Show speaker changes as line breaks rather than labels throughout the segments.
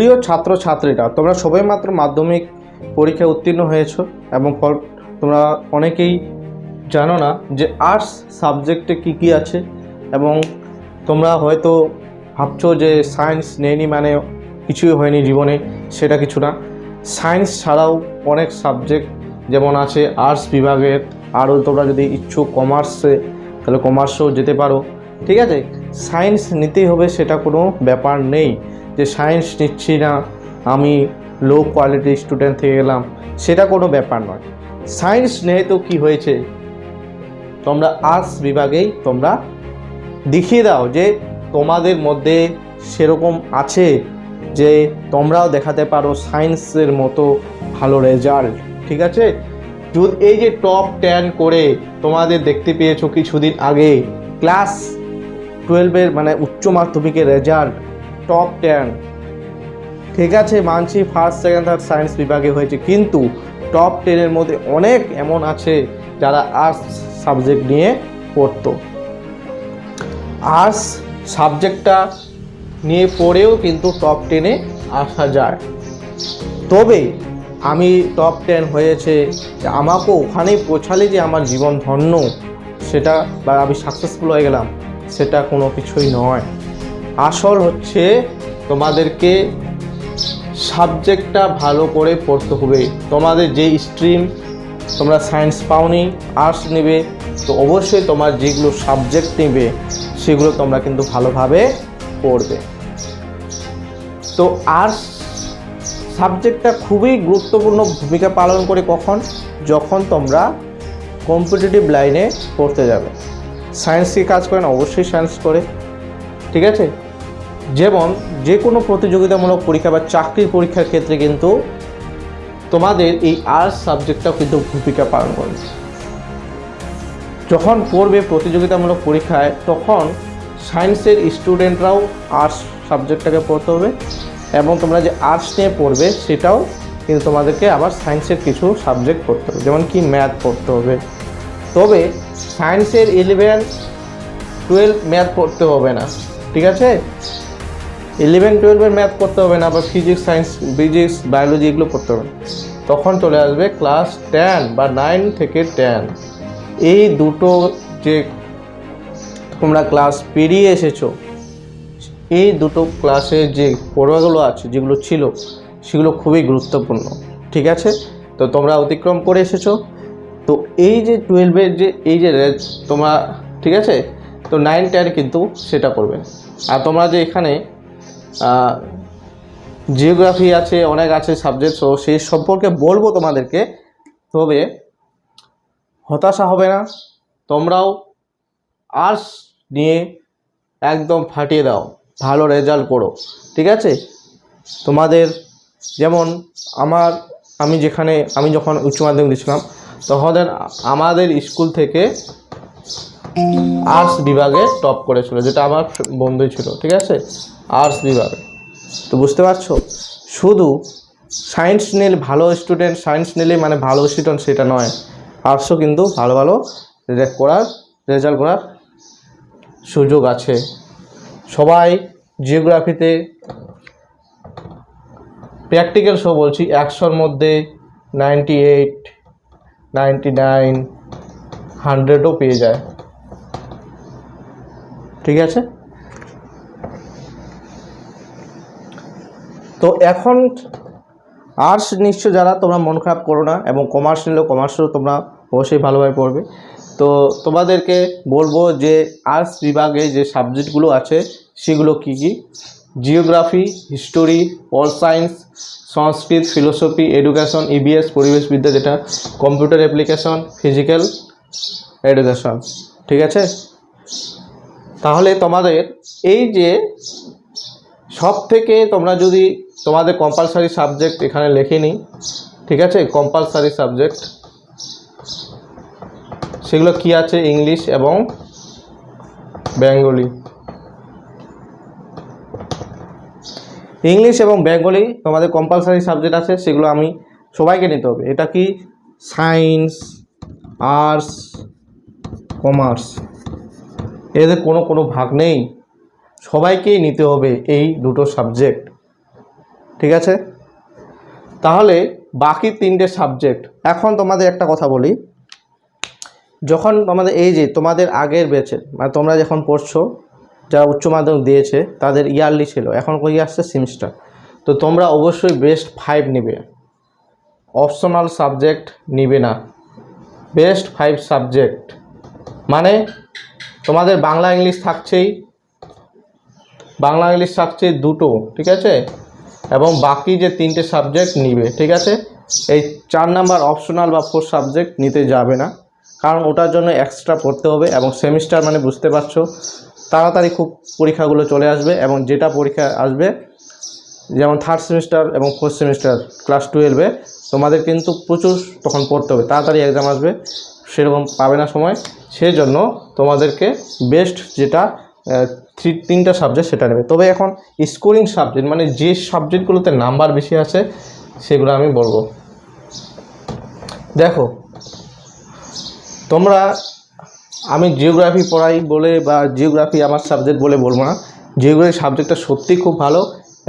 প্রিয় ছাত্রছাত্রীরা, তোমরা সবাই মাত্র মাধ্যমিক পরীক্ষায় উত্তীর্ণ হয়েছো এবং ফল, তোমরা অনেকেই জানো না যে আর্টস সাবজেক্টে কী কী আছে এবং তোমরা হয়তো ভাবছ যে সায়েন্স নেয়নি মানে কিছুই হয়নি জীবনে, সেটা কিছু না। সায়েন্স ছাড়াও অনেক সাবজেক্ট যেমন আছে আর্টস বিভাগের, আরও তোমরা যদি ইচ্ছুক কমার্সে তাহলে কমার্সেও যেতে পারো। ঠিক আছে? সায়েন্স নিতেই হবে, সেটা কোনো ব্যাপার নেই। যে সায়েন্স নিচ্ছি না, আমি লো কোয়ালিটির স্টুডেন্ট থেকে গেলাম, সেটা কোনো ব্যাপার নয়। সায়েন্স নেই তো কী হয়েছে? তোমরা আর্টস বিভাগেই তোমরা দেখিয়ে দাও যে তোমাদের মধ্যে সেরকম আছে যে তোমরাও দেখাতে পারো সায়েন্সের মতো ভালো রেজাল্ট ঠিক আছে? যদি এই যে টপ টেন করে তোমাদের দেখতে পেয়েছ কিছুদিন আগে ক্লাস টুয়েলভের মানে উচ্চ মাধ্যমিকের রেজাল্ট টপ টেন ঠিক আছে, মানছি ফার্স্ট সেকেন্ড থার্ড সায়েন্স বিভাগে হয়েছে, কিন্তু টপ টেনের মধ্যে অনেক এমন আছে যারা আর্টস সাবজেক্ট নিয়ে পড়তো। আর্টস সাবজেক্টটা নিয়ে পড়েও কিন্তু টপ টেনে আসা যায়। তবে আমি টপ টেন হয়েছে, আমাকে ওখানেই পৌঁছালে যে আমার জীবন ধন্য, সেটা বা আমি সাকসেসফুল হয়ে গেলাম, সেটা কোনো কিছুই নয়। আসল হচ্ছে তোমাদেরকে সাবজেক্টটা ভালো করে পড়তে হবে। তোমাদের যে স্ট্রিম তোমরা সায়েন্স পাওনি, আর্টস নেবে, তো অবশ্যই তোমার যেগুলো সাবজেক্ট নেবে, সেগুলো তোমরা কিন্তু ভালোভাবে পড়বে। তো আর্টস সাবজেক্টটা খুবই গুরুত্বপূর্ণ ভূমিকা পালন করে কখন? যখন তোমরা কম্পিটিটিভ লাইনে পড়তে যাবে। সায়েন্স কি কাজ করে না? অবশ্যই সায়েন্স করে। ঠিক আছে? যেমন যে কোনো প্রতিযোগিতামূলক পরীক্ষা বা চাকরির পরীক্ষার ক্ষেত্রে কিন্তু তোমাদের এই আর্টস সাবজেক্টটাও কিন্তু ভূমিকা পালন করে। যখন পড়বে প্রতিযোগিতামূলক পরীক্ষায়, তখন সায়েন্সের স্টুডেন্টরাও আর্টস সাবজেক্টটাকে পড়তে হবে এবং তোমরা যে আর্টস নিয়ে পড়বে, সেটাও কিন্তু তোমাদেরকে আবার সায়েন্সের কিছু সাবজেক্ট পড়তে হবে। যেমন কি ম্যাথ পড়তে হবে। তবে সায়েন্সের ইলেভেন টুয়েলভ ম্যাথ পড়তে হবে না। ঠিক আছে? ইলেভেন টুয়েলভের ম্যাথ করতে হবে না বা ফিজিক্স সায়েন্স ফিজিক্স বায়োলজি এগুলো করতে হবে তখন চলে আসবে ক্লাস টেন বা নাইন থেকে টেন এই দুটো যে তোমরা ক্লাস পেরিয়ে এসেছ, এই দুটো ক্লাসে যে পড়ুয়াগুলো আছে, যেগুলো ছিল, সেগুলো খুবই গুরুত্বপূর্ণ। ঠিক আছে? তো তোমরা অতিক্রম করে এসেছ। তো এই যে টুয়েলভের যে, এই যে তোমরা, ঠিক আছে? তো নাইন টেন কিন্তু সেটা করবে। আর তোমরা যে এখানে জিওগ্রাফি আছে, অনেক আছে সাবজেক্ট সো সেই সম্পর্কে বলব তোমাদেরকে। তবে হতাশা হবে না, তোমরাও আর্টস নিয়ে একদম ফাটিয়ে দাও, ভালো রেজাল্ট করো, ঠিক আছে? তোমাদের যেমন আমার, আমি যেখানে, আমি যখন উচ্চ মাধ্যমিক দিয়েছিলাম তখন আমাদের স্কুল থেকে আর্টস বিভাগে টপ করেছিল, যেটা আমার বন্ধুই ছিল, ঠিক আছে? আর্টস বিভাগে। তো বুঝতে পারছ? শুধু সায়েন্স নিলে ভালো স্টুডেন্ট সায়েন্স নিলে মানে ভালো স্টুডেন্ট সেটা নয়। আর্টসও কিন্তু ভালো ভালো করার রেজাল্ট করার সুযোগ আছে। সবাই জিওগ্রাফিতে প্র্যাকটিক্যাল শো বলছি, একশোর মধ্যে নাইনটি এইট নাইনটি নাইন হান্ড্রেডও পেয়ে যায়। ঠিক আছে? তো এখন আর্টস নিশ্চয় যারা, তোমরা মন খারাপ করো না এবং কমার্স নিলেও কমার্সও তোমরা অবশ্যই ভালোভাবে পড়বে। তো তোমাদেরকে বলব যে আর্টস বিভাগে যে সাবজেক্টগুলো আছে, সেগুলো কী কী? Geography history pol science Sanskrit philosophy education EVS পরিবেশবিদ্যা যেটা কম্পিউটার অ্যাপ্লিকেশন ফিজিক্যাল এডুকেশন ঠিক আছে? তাহলে তোমাদের এই যে সব থেকে তোমরা যদি তোমাদের কম্পালসারি সাবজেক্ট এখানে লেখে নিই, ঠিক আছে? কম্পালসারি সাবজেক্ট সেগুলো কি আছে? ইংলিশ এবং বেঙ্গলি। ইংলিশ এবং বেঙ্গলি তোমাদের কম্পালসারি সাবজেক্ট আছে, সেগুলো আমি সবাইকে নিতে হবে। এটা কি? সায়েন্স আর্টস কমার্স এদের কোনো কোনো ভাগ নেই। সবাইকেই নিতে হবে এই দুটো সাবজেক্ট ঠিক আছে? তাহলে বাকি তিনটে সাবজেক্ট এখন তোমাদের একটা কথা বলি। যখন তোমাদের এই যে তোমাদের আগের বেচে মানে তোমরা যখন পড়ছো, যারা উচ্চ মাধ্যমিক দিয়েছে, তাদের ইয়ারলি ছিল, এখন কই আসছে সেমিস্টার তো তোমরা অবশ্যই বেস্ট ফাইভ নিবে। অপশনাল সাবজেক্ট নিবে না। বেস্ট ফাইভ সাবজেক্ট মানে তোমাদের বাংলা ইংলিশ থাকছেই। বাংলা ইংলিশ থাকছে দুটো, ঠিক আছে? এবং বাকি যে তিনটে সাবজেক্ট নিবে, ঠিক আছে? এই চার নাম্বার অপশনাল বা ফোর সাবজেক্ট নিতে যাবে না। কারণ ওটার জন্য এক্সট্রা পড়তে হবে এবং সেমিস্টার মানে বুঝতে পারছ, তাড়াতাড়ি খুব পরীক্ষাগুলো চলে আসবে এবং যেটা পরীক্ষা আসবে, যেমন থার্ড সেমিস্টার এবং ফোর্থ সেমিস্টার ক্লাস টুয়েলভে তোমাদের কিন্তু প্রচুর তখন পড়তে হবে। তাড়াতাড়ি এক্সাম আসবে, সেরকম পাবে না সময়। সেই জন্য তোমাদেরকে বেস্ট যেটা থ্রি তিনটা সাবজেক্ট সেটা নেবে। তবে এখন স্কোরিং সাবজেক্ট মানে যে সাবজেক্টগুলোতে নাম্বার বেশি আছে, সেগুলো আমি বলব। দেখো, তোমরা, আমি জিওগ্রাফি পড়াই বলে বা জিওগ্রাফি আমার সাবজেক্ট বলে বলব না। জিওগ্রাফি সাবজেক্টটা সত্যি খুব ভালো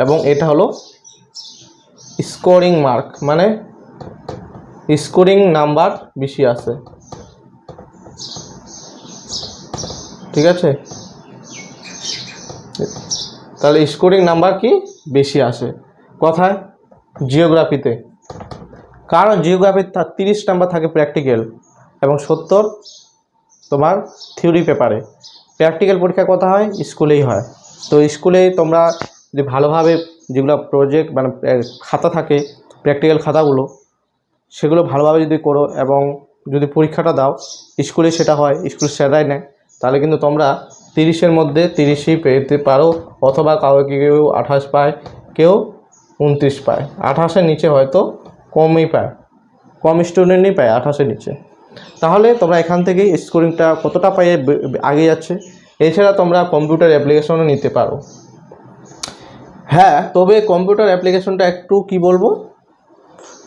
এবং এটা হলো স্কোরিং মার্ক মানে স্কোরিং নাম্বার বেশি আছে। ঠিক আছে? তাহলে স্কোরিং নাম্বার কি? বেশি আসে। কথায় জিওগ্রাফিতে কারণ জিওগ্রাফির তার তিরিশ নাম্বার থাকে প্র্যাকটিক্যাল এবং সত্তর তোমার থিওরি পেপারে প্র্যাকটিক্যাল পরীক্ষা কথা হয়? স্কুলেই হয়। তো স্কুলে তোমরা যদি ভালোভাবে যেগুলো প্রজেক্ট মানে খাতা থাকে প্র্যাকটিক্যাল খাতাগুলো, সেগুলো ভালোভাবে যদি করো এবং যদি পরীক্ষাটা দাও, স্কুলে সেটা হয় স্কুল স্যারাই নেয়। তাহলে কিন্তু তোমরা তিরিশের মধ্যে তিরিশই পেতে পারো, অথবা কাউকে কেউ আঠাশ পায়, কেউ উনত্রিশ পায়। আঠাশের নিচে হয়তো কমই পায়, কম স্টুডেন্টই পায় আঠাশের নিচে। তাহলে তোমরা এখান থেকেই স্কোরিংটা কতটা পাইয়ে আগে যাচ্ছে? এছাড়া তোমরা কম্পিউটার অ্যাপ্লিকেশনও নিতে পারো। হ্যাঁ তবে কম্পিউটার অ্যাপ্লিকেশনটা একটু কি বলব?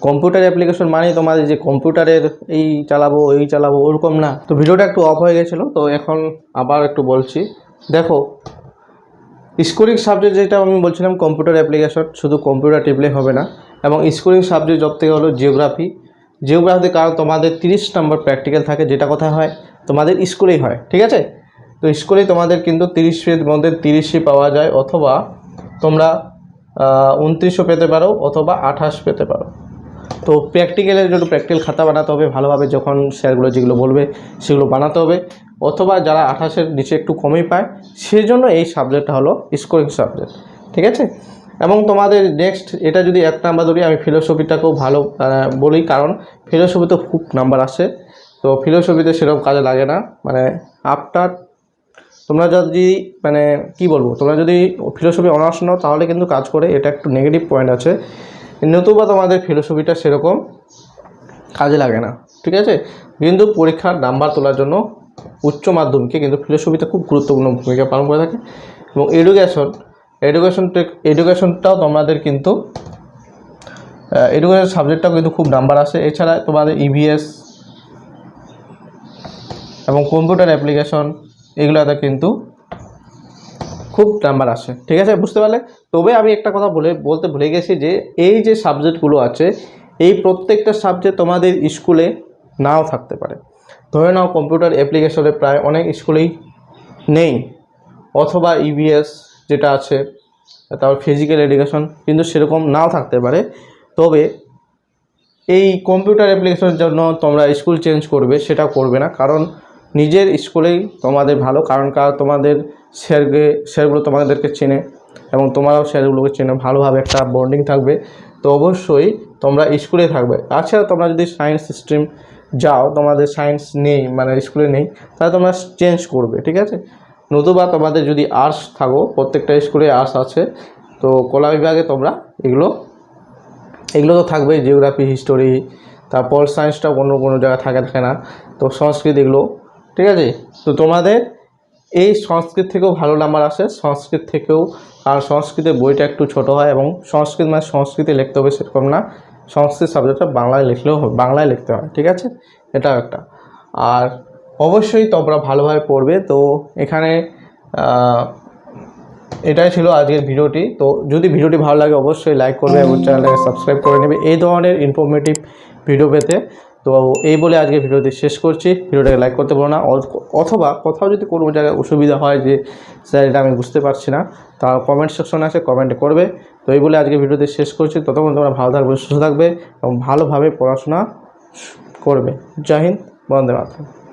কম্পিউটার অ্যাপ্লিকেশন মানে তোমাদের যে কম্পিউটারের এই চালাবো এই চালাবো, ওরকম না। তো ভিডিওটা একটু অফ হয়ে গেছিল, তো এখন আবার একটু বলছি। দেখো স্কোরিং সাবজেক্ট যেটা আমি বলছিলাম কম্পিউটার অ্যাপ্লিকেশন শুধু কম্পিউটার টিপলে হবে না। এবং স্কোরিং সাবজেক্ট সব থেকে হলো জিওগ্রাফি জিওগ্রাফিতে কারণ তোমাদের তিরিশ নম্বর প্র্যাকটিক্যাল থাকে, যেটা কথা হয়, তোমাদের স্কুলেই হয়, ঠিক আছে? তো স্কুলে তোমাদের কিন্তু তিরিশের মধ্যে তিরিশই পাওয়া যায়, অথবা তোমরা উনত্রিশও পেতে পারো, অথবা আঠাশ পেতে পারো। তো প্র্যাকটিক্যালের জন্য প্র্যাকটিক্যাল খাতা বানাতে হবে, ভালোভাবে যখন স্যারগুলো যেগুলো বলবে সেগুলো বানাতে হবে। অথবা যারা আঠাশের নিচে একটু কমই পায় সেই জন্য এই সাবজেক্টটা হলো স্কোরিং সাবজেক্ট ঠিক আছে? এবং তোমাদের নেক্সট এটা যদি এক নাম্বার ধরি, আমি ফিলোসফিটাকেও ভালো বলি, কারণ ফিলোসফিতে খুব নাম্বার আসে। তো ফিলোসফিতে সেরকম কাজে লাগে না মানে আফটার তোমরা যদি মানে কি বলব, তোমরা যদি ফিলোসফি অনার্স নাও, তাহলে কিন্তু কাজ করে, এটা একটু নেগেটিভ পয়েন্ট আছে। নতুবা তোমাদের ফিলোসফিটা সেরকম কাজে লাগে না, ঠিক আছে? কিন্তু পরীক্ষার নাম্বার তোলার জন্য উচ্চ মাধ্যমিকে কিন্তু ফিলোসফিতে খুব গুরুত্বপূর্ণ ভূমিকা পালন করে থাকে এবং এডুকেশন এডুকেশন এডুকেশনটাও তোমাদের কিন্তু এডুকেশন সাবজেক্টটাও কিন্তু খুব নাম্বার আসে। এছাড়া তোমাদের ইভিএস এবং কম্পিউটার অ্যাপ্লিকেশন এগুলোতে কিন্তু খুব নাম্বার আসে, ঠিক আছে? বুঝতে পারলে? তবে আমি একটা কথা বলে, বলতে ভুলে গেছি যে, এই যে সাবজেক্টগুলো আছে, এই প্রত্যেকটা সাবজেক্ট তোমাদের স্কুলে নাও থাকতে পারে। ধরে নাও কম্পিউটার অ্যাপ্লিকেশনে প্রায় অনেক স্কুলেই নেই, অথবা ইভিএস যেটা আছে, তারপর ফিজিক্যাল এডুকেশন কিন্তু সেরকম নাও থাকতে পারে। তবে এই কম্পিউটার অ্যাপ্লিকেশনের জন্য তোমরা স্কুল চেঞ্জ করবে, সেটা করবে না। কারণ নিজের স্কুলেই তোমাদের ভালো, কারণ কারণ তোমাদের স্যারকে স্যারগুলো তোমাদেরকে চেনে এবং তোমরাও স্যারগুলোকে চেনে, ভালোভাবে একটা বন্ডিং থাকবে। তো অবশ্যই তোমরা স্কুলে থাকবে। তাছাড়া তোমরা যদি সায়েন্স স্ট্রিম যাও, তোমাদের সায়েন্স নেই মানে স্কুলে নেই, তাহলে তোমরা চেঞ্জ করবে, ঠিক আছে? নতুবা তোমাদের যদি আর্টস থাকো, প্রত্যেকটা স্কুলে আর্টস আছে, তো কলা বিভাগে তোমরা এগুলো এগুলো তো থাকবেই জিওগ্রাফি হিস্টোরি তারপর সায়েন্সটাও কোনো কোনো জায়গায় থাকে থাকে না, তো সংস্কৃত এগুলো, ঠিক আছে? তো তোমাদের এই সংস্কৃত থেকেও ভালো নাম্বার আসে। সংস্কৃত থেকেও আর সংস্কৃতের বইটা একটু ছোট হয় এবং সংস্কৃত মানে সংস্কৃতে লিখতে হবে সেরকম না। সংস্কৃত সাবজেক্টটা বাংলায় লিখলেও হবে, বাংলায় লিখতে হয়, ঠিক আছে? এটাও একটা। আর অবশ্যই তোমরা ভালোভাবে পড়বে। তো এখানে এটাই ছিল আজকের ভিডিওটি। তো যদি ভিডিওটি ভালো লাগে, অবশ্যই লাইক করবে এবং চ্যানেলটাকে সাবস্ক্রাইব করে নেবে। এই ধরনের ইনফরমেটিভ ভিডিও পেতে তো এই বলে আজকে ভিডিওটি শেষ করছি। ভিডিওটাকে লাইক করতে বলো না। অথ- অথবা কোথাও যদি কোনো জায়গায় অসুবিধা হয় যে স্যার এটা আমি বুঝতে পারছি না, তা কমেন্ট সেকশনে আছে কমেন্ট করবে। তো এই বলে আজকে ভিডিওটি শেষ করছি। ততক্ষণ তোমরা ভালো থাকবে, সুস্থ থাকবে এবং ভালোভাবে পড়াশোনা করবে। জয় হিন্দ, বন্দে মাতরম।